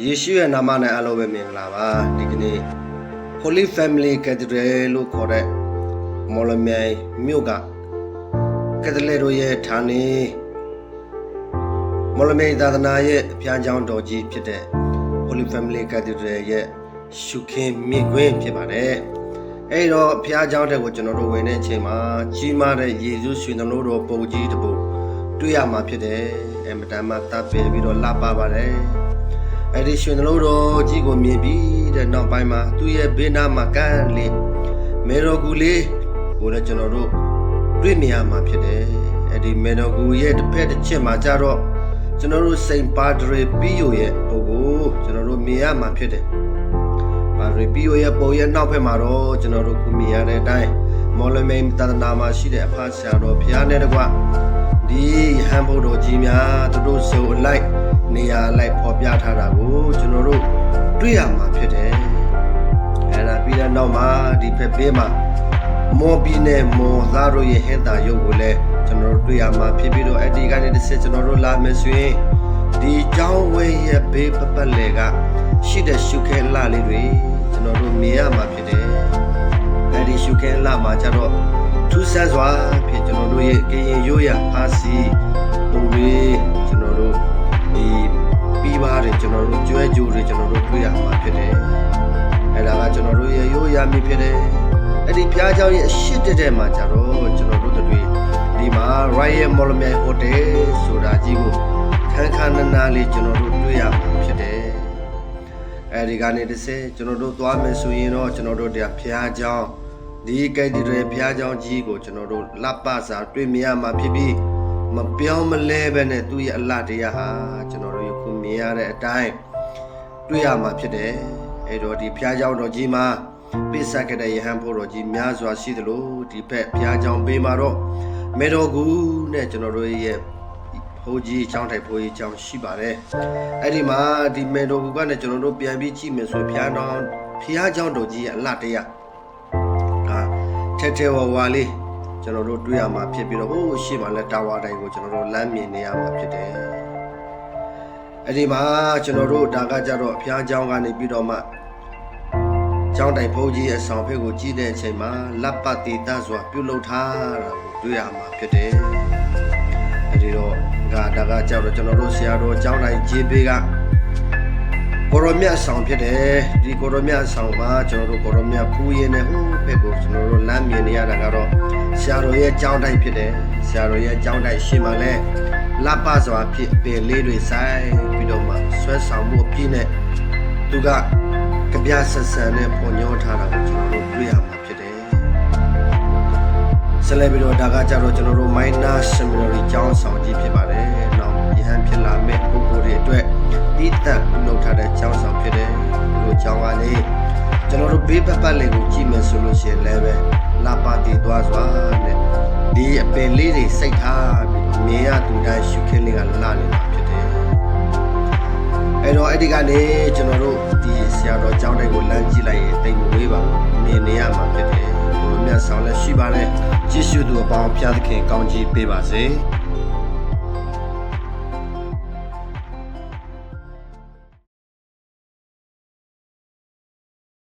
ယေရှုရဲ့နာမနဲ့အားလုံးပဲမင်္ဂလာပါဒီကနေ့ Holy Family Cathedral လို့ခေါ်တဲ့မော်လမြိုင်မြို့ကကက်သလစ်တို့ရဲ့ဌာနေမော်လမြိုင်သာသနာရဲ့အဖျားကြောင်းတော်ကြီးဖြစ်တဲ့ Holy Family Cathedral ရဲ့ရှုခင်းမြင့်ကွင်းဖြစ်ပါတယ်အဲ့တော့အဖျားကြောင်းတဲ့ကိုကျွန်တော်တို့ဝင်တဲ့အချိန်မှာကြီးမားတဲ့ယေရှုရှင်သမလို့တော်ပုံကြီးတစ်ပုဒ်တွေ့ရမှာဖြစ်တယ်အမတန်မှတပ်ပယ်ပြီးတော့လာပါပါတယ် အဲ့ဒီရှင်တို့တော်ကြီးကိုမြင်ပြီးတဲ့နောက်ပိုင်းမှာသူ့ရဲ့ဘေးနားမှာကန်းလေးမေတော်ကူလေးကိုလည်းကျွန်တော်တို့တွေ့မြင်ရမှာဖြစ်တယ်အဲ့ဒီမေတော်ကူရဲ့တစ်ဖက်တစ်ချက်မှာကြတော့ကျွန်တော်တို့စိန်ပါဒရီပီယိုရဲ့ပုံကိုကျွန်တော်တို့မြင်ရမှာဖြစ်တယ်ပါဒရီပီယိုရဲ့ပုံရဲ့နောက်ဖက်မှာတော့ကျွန်တော်တို့ခုမြင်ရတဲ့အတိုင်းမော်လမိန်တဒနာမှာရှိတဲ့အဖဆရာတော်ဘုရားနဲ့တကွ ဒီဟန်ဘုဒ္ဓကြီးများသူတို့စုံအလိုက်နေရာလိုက်ဖော်ပြထားတာကိုကျွန်တော်တို့တွေ့ရမှာဖြစ်တယ်။အဲ့ဒါပြီးတဲ့နောက်မှာဒီဖက်ဘေးမှာမော်ဘီနဲ့မော်သားတို့ရဲ့ဟင်တာရုပ်ကိုလည်းကျွန်တော်တို့တွေ့ရမှာဖြစ်ပြီးတော့အဲ့ဒီကနေတစ်ဆက်ကျွန်တော်တို့လာမယ်ဆိုရင်ဒီကျောင်းဝဲရဲ့ဘေးပပတ်လေကရှိတဲ့ရှုခဲလှလေးတွေကျွန်တော်တို့မြင်ရမှာဖြစ်တယ်။အဲ့ဒီရှုခဲလှမှာကျတော့ထူးဆန်းစွာဖြစ် ကျွန်တော်တို့ရဲ့ကရင်ရိုးရာဖာစီဟိုတွေကျွန်တော်တို့ ဒီပြီးပါတယ်ကျွန်တော်တို့ကျွဲကြိုတွေကျွန်တော်တို့တွေ့ရမှာဖြစ်တယ်။အဲ့ဒါကကျွန်တော်တို့ရဲ့ရိုးရာမြစ်ဖြစ်တယ်။အဲ့ဒီဖျားเจ้าရဲ့အရှိတက်တဲ့မှာကျတော့ကျွန်တော်တို့တို့ဒီမှာ Royal Monument Hotel ဆိုတာကြီးကိုခန်းခန်းနာနာလေးကျွန်တော်တို့တွေ့ရမှာဖြစ်တယ်။အဲ့ဒီကနေတစ်စဲကျွန်တော်တို့သွားမယ်ဆိုရင်တော့ကျွန်တော်တို့တရားဖျားเจ้า ဒီကဲဒီတွေဘုရားကျောင်းကြီးကိုကျွန်တော်တို့လပစာတွေ့မြရမှာဖြစ်ပြီးမပြောင်းမလဲပဲနဲ့သူ့ရဲ့အလှတရားဟာကျွန်တော်တို့ခုမြင်ရတဲ့အတိုင်းတွေ့ရမှာဖြစ်တယ်အဲတော့ဒီဘုရားကျောင်းတော်ကြီးမှာပိဿကတဲ့ယဟန်ဖို့တော်ကြီးများစွာရှိသလိုဒီဘက်ဘုရားကျောင်းပေးမှာတော့မေတော်ကူနဲ့ကျွန်တော်တို့ရဲ့ဟိုကြီးချောင်းထိုက်ဖိုးကြီးချောင်းရှိပါတယ်အဲ့ဒီမှာဒီမေတော်ကူကနဲ့ကျွန်တော်တို့ပြန်ပြီးကြည့်မယ်ဆိုဘုရားတော်ဘုရားကျောင်းတော်ကြီးရဲ့အလှတရား ထဲထဲဝဝလေးကျွန်တော်တို့တွေ့ရမှာဖြစ်ပြီးတော့ဟိုရှေ့မှာလက်တာဝါတိုင်းကိုကျွန်တော်တို့လမ်းမြင်နေရမှာဖြစ်တယ်အဲ့ဒီမှာကျွန်တော်တို့ဒါကကြတော့ဘုရားကျောင်းကနေပြီးတော့မှကျောင်းတိုင်ဘုန်းကြီးရဲ့ဆောင်ဖက်ကိုကြည့်တဲ့အချိန်မှာလက်ပတ်တိတစွာပြုလုပ်ထားတာကိုတွေ့ရမှာဖြစ်တယ်။အဲဒီတော့ဒါဒါကကြောက်တော့ကျွန်တော်တို့ဆရာတော်ကျောင်းတိုင်ဂျေဘေးက ကိုရမြတ်ဆောင်ဖြစ်တယ်ဒီကိုရမြတ်ဆောင်မှာကျွန်တော်တို့ကိုရမြတ်ဖူးရင်နဲ့ဟိုးဖက်ကိုကျွန်တော်တို့လမ်းမြင်နေရတာကတော့ဆရာတော်ရဲ့ကျောင်းတိုင်းဖြစ်တယ်ဆရာတော်ရဲ့ကျောင်းတိုင်းရှေ့မှာလဲလပစွာဖြစ်ပင်လေးတွေဆိုင်ပြီးတော့မှဆွဲဆောင်မှုအပြည့်နဲ့သူကကြပြဆက်ဆန်နဲ့ပေါ်ညောထားတာကိုကျွန်တော်တို့တွေ့ရမှာဖြစ်တယ်ဆက်လက်ပြီးတော့ဒါကကြတော့ကျွန်တော်တို့ minor seminary ကျောင်းဆောင်ကြီးဖြစ်ပါတယ်နောက်ယဟန်ဖြစ်လာမဲ့ပုဂ္ဂိုလ် လိုကျောင်းကလေကျွန်တော်တို့ဘေးပတ်ပတ်လေးကိုကြည့်မယ်ဆိုလို့ရှိရင်လည်းပဲလာပါတီသွားစွာနဲ့ဒီအပင်လေးတွေစိတ်ထားပြီးမြင်ရသူတိုင်းရှုခင်းလေးကလာနေတာဖြစ်တယ်အဲ့တော့အဲ့ဒီကနေကျွန်တော်တို့ဒီဆရာတော်ကျောင်းတိုက်ကိုလမ်းကြည့်လိုက်ရင်တိတ်မဝေးပါဘူးမြင်နေရမှာဖြစ်တယ်ဘုရားမြတ်ဆောင်လည်းရှိပါတယ်ကြည့်ရှုသူအပေါင်းဖျားသခင်ကောင်းကြီးပေးပါစေ